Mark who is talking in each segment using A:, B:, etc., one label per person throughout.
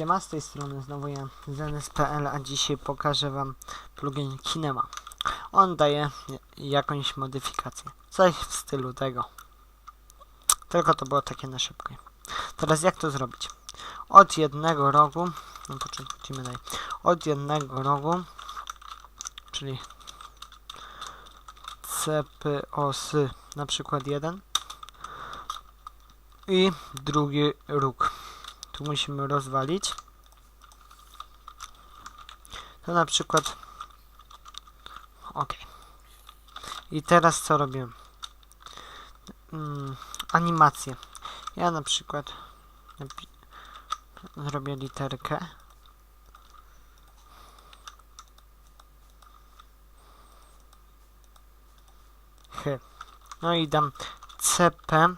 A: Siema, z tej strony znowu ja, ZNS.pl, a dzisiaj pokażę wam plugin Kinema. On daje jakąś modyfikację, coś w stylu tego. Tylko to było takie na szybko. Teraz jak to zrobić? Od jednego rogu, początku wchodzimy dalej, od jednego rogu, czyli CPOS na przykład jeden i drugi róg tu musimy rozwalić. To na przykład ok. I teraz co robimy? Mm, animację. Ja na przykład zrobię literkę. H. No i dam CP,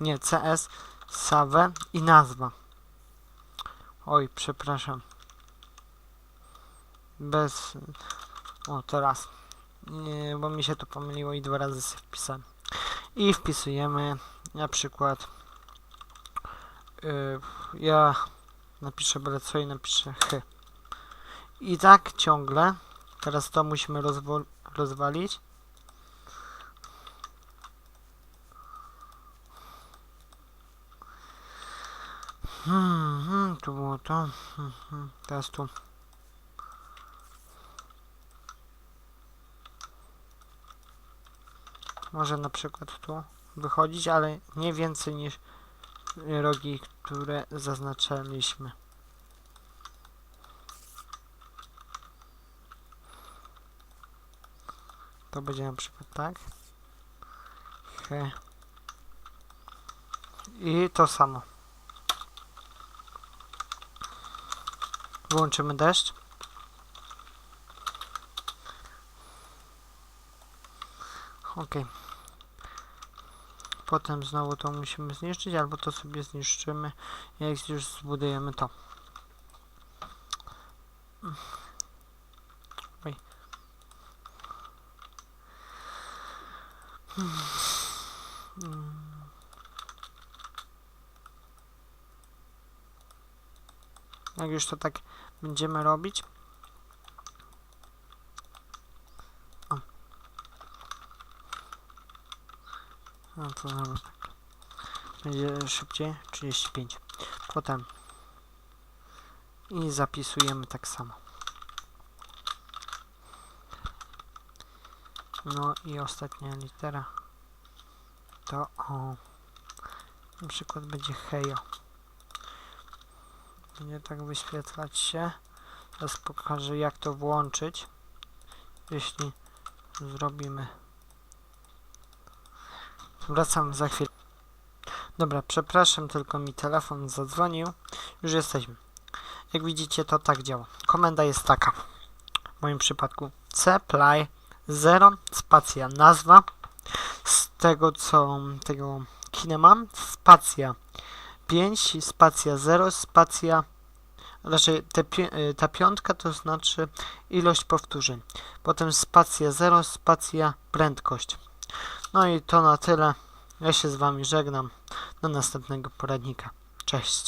A: nie CS, save i nazwa. Oj, przepraszam. Bez... O, teraz. Nie, bo mi się to pomyliło i dwa razy sobie wpisałem. I wpisujemy na przykład yy, ja napiszę byle co i napiszę h. I tak ciągle. Teraz to musimy rozwalić. Hmm, tu było to. Hmm, teraz tu. Może na przykład tu wychodzić, ale nie więcej niż rogi, które zaznaczyliśmy. To będzie na przykład tak. He. I to samo. Wyłączymy deszcz. Ok. Potem znowu to musimy zniszczyć, albo to sobie zniszczymy, jak już zbudujemy to. Oj. Hmm. Jak już to tak będziemy robić. O. No to znowu tak. Będzie szybciej. 35. Potem. I zapisujemy tak samo. No i ostatnia litera. To o. Na przykład będzie hejo będzie tak wyświetlać się. Teraz pokażę jak to włączyć. Jeśli zrobimy. Wracam za chwilę. Dobra, przepraszam, tylko mi telefon zadzwonił. Już jesteśmy. Jak widzicie, to tak działa. Komenda jest taka. W moim przypadku cply 0 spacja nazwa z tego co tego kinema spacja 5 spacja 0 spacja raczej te, y, ta piątka to znaczy ilość powtórzeń. Potem spacja 0 spacja prędkość. No i to na tyle. Ja się z wami żegnam. Do następnego poradnika. Cześć